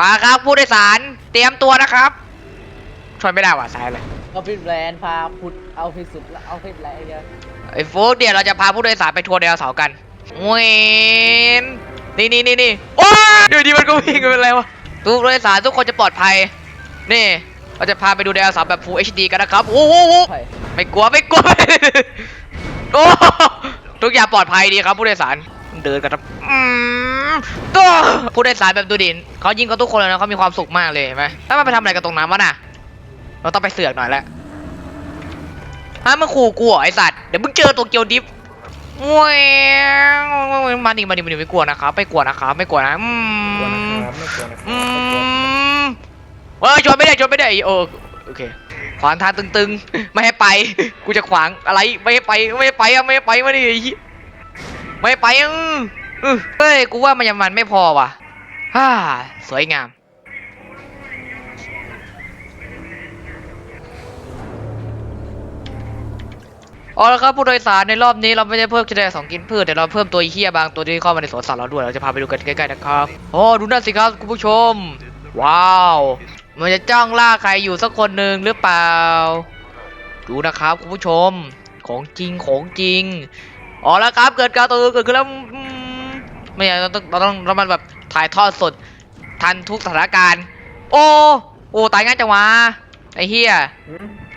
มาครับผู้โดยสาร เตรียมตัวนะครับช่วยไม่ได้ว่ะซ้ายเลย เอาฟิตแบรนด์พาพุดเอาฟิตสุดละเอาฟิตอะไรเงี้ยไอ้โฟกเดี๋ยวเราจะพาผู้โดยสารไปทัวร์ไดโนเสาร์กันเวนนี่นี่นี่นี่โอ้ยเดี๋ยวดีมันก็วิ่งกันเป็นไรวะทุกผู้โดยสารทุกคนจะปลอดภัย นี่เราจะพาไปดูไดโนเสาร์แบบ Full HD กันนะครับ โอ้โหถอยไม่กลัวไม่กลัว โอ้ทุกอย่างปลอดภัยดีครับผู้โดยสาร เดินกันครับอืมตัวผู้โดยสารแบบดูดินเขายิงเขาทุกคนเลยนะเขามีความสุขมากเลยเห็นไหมแล้วมันไปทำอะไรกันตรงนั้นวะน่ะ เราต้องไปเสือกหน่อยแล้วฮะมึงขู่กูเหรอไอสัตว์ เดี๋ยวมึงเจอตัวเกียวดิฟแหวงมาดิมาดิมาดิไม่กลัวนะครับไม่กลัวนะครับไม่กลัวนะอืกลัวนะมครับไม่กลัวนะคอืรับไม่กลัวมเฮ้ยชนไม่ได้ชนไม่ได้โอโอเค ขวางทางตึงๆ ไม่ให้ไป กูจะขวางอะไร ไม่ให้ไป ไม่ให้ไปอะไม่ให้ไปมาดิ ไม่ไปอือเฮ้ย กูว่ามันยังมันไม่พอว่ะฮ่าสวยงาม เอาละครับผู้โดยสารในรอบนี้เราไม่ได้เพิ่มคะแนนสองกินพืชแต่เราเพิ่มตัวเฮียบางตัวที่เข้ามาในสวนสัตว์เราด้วย เราจะพาไปดูกันใกล้ๆนะครับโอ้ดูนั่นสิครับคุณผู้ชม ว้าว มันจะจ้องล่าใครอยู่สักคนหนึ่งหรือเปล่า ดูนะครับคุณผู้ชม ของจริงของจริง อ๋อแล้วครับ เกิดการตัวเกิดขึ้นแล้วไม่ใช่เราต้องเราต้องเรามันแบบถ่ายทอดสด ทันทุกสถานการณ์ โอ้โอ้ตายง่ายจังวะไอ้เฮีย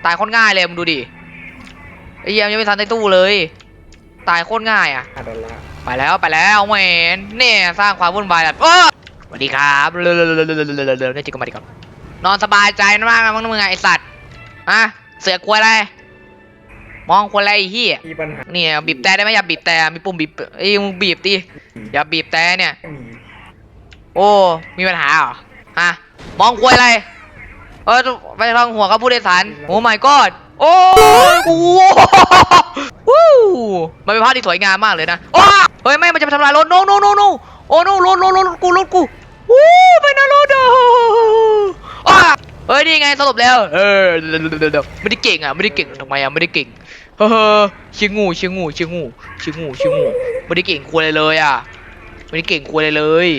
ตายโคตรง่ายเลยมึงดูดิไอ้เหี้ยยังไม่ทันในตู้เลย ตายโคตรง่ายอะอะโดนละไปแล้วไปแล้วแหวนเนี่ยสร้างความวุ่นวายแบบสวัสดีครับเร็วๆๆๆๆๆๆๆนี่จิกก็มาดีก่อนนอนสบายใจมากนะมึงมึงไอสัตว์อะเสือกกลัวอะไร มองคนอะไรไอ้เหี้ยมีปัญหาเนี่ยบีบแต่ได้ไหมอย่าบีบแต่มีปุ่มบีบเอ้ยมึงบีบดิอย่าบีบแต่เนี่ยไม่มีโอ้ มีปัญหาเหรอฮะมองควยอะไร เออไปทางหัวครับผู้โดยสาร โอ้ my god โอ้ยกูวู้มันเป็นภาพที่สวยงามมากเลยนะว้าเฮ้ย ไม่ มันจะไปทำลายรถ no no no no โอ้ no รถรถรถรถกูรถกูวู้ไปนะรถอะอ้าเฮ้ยนี่ไงสรุปแล้ว เออเดี๋ยวเดี๋ยวเดี๋ยวไม่ได้เก่งอะไม่ได้เก่งทำไมอะไม่ได้เก่งเฮ้อเชี่ยงูเชี่ยงูเชี่ยงูเชี่ยงูเชี่ยงูไม่ได้เก่งควยอะไรเลยอะไม่ได้เก่งควยอะไรเลย